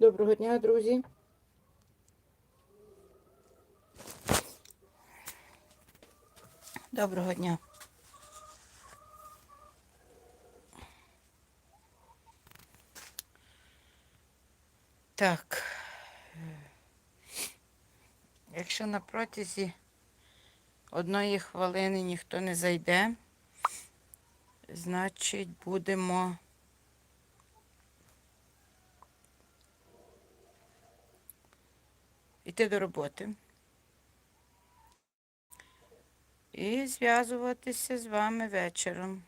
Доброго дня, друзі. Доброго дня. Так. Якщо на протязі одної хвилини ніхто не зайде, значить будемо йти до роботи. І зв'язуватися з вами вечором.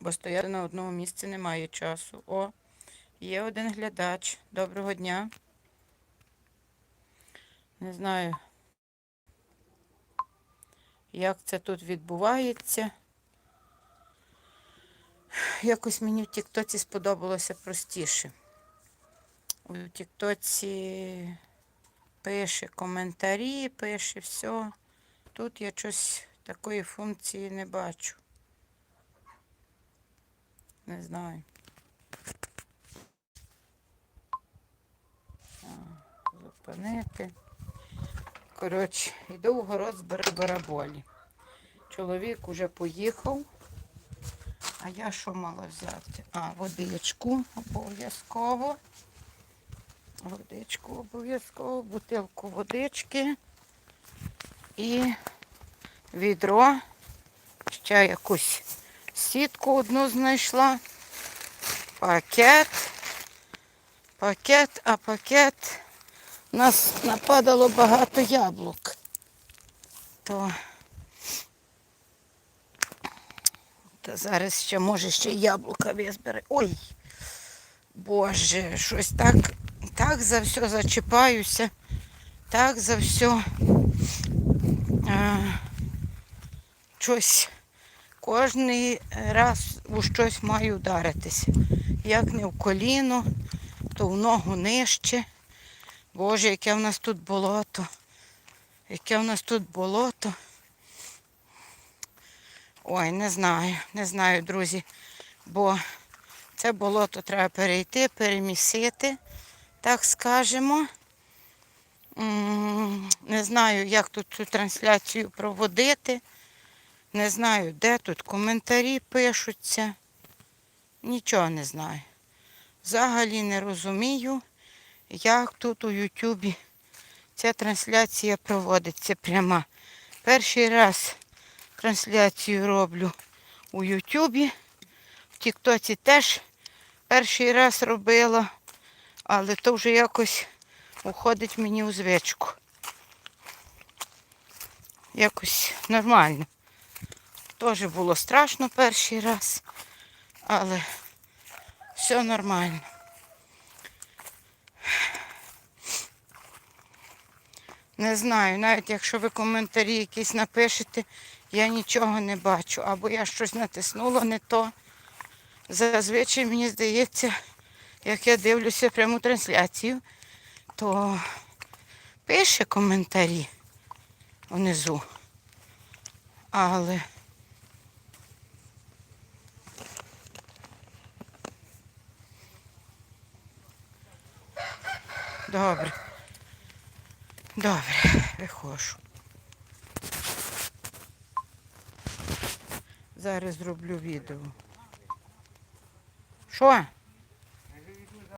Бо стояти на одному місці немає часу. О, є один глядач. Доброго дня. Не знаю, як це тут відбувається. Якось мені в Тіктоці сподобалося простіше. У Тіктоці пише коментарі, пише все. Тут я щось такої функції не бачу. Не знаю. Зупинити. Коротше, йду в город збери бараболі. Чоловік уже поїхав. А я що мала взяти? А, водичку обов'язково. Водичку обов'язково, бутилку водички і відро. Ще якусь сітку одну знайшла. Пакет. Пакет, а пакет. У нас нападало багато яблук. То та зараз ще може ще яблука визбере. Ой! Боже, щось так, так за все зачіпаюся, так за все а, щось кожний раз у щось маю вдаритися. Як не в коліно, то в ногу нижче. Боже, яке в нас тут болото. Яке в нас тут болото. Ой, не знаю, не знаю, друзі, бо це болото треба перейти, перемісити, так скажемо. Не знаю, як тут цю трансляцію проводити. Не знаю, де тут коментарі пишуться. Нічого не знаю. Взагалі не розумію, як тут у Ютубі ця трансляція проводиться пряма. Перший раз трансляцію роблю у Ютубі. В Тіктоці теж перший раз робила, але то вже якось уходить мені у звичку. Якось нормально. Теж було страшно перший раз, але все нормально. Не знаю, навіть якщо ви коментарі якісь напишете, я нічого не бачу. Або я щось натиснула не то. Зазвичай мені здається, як я дивлюся пряму трансляцію, то пише коментарі внизу. Але добре. Добре, виходжу. Зараз зроблю відео. Що?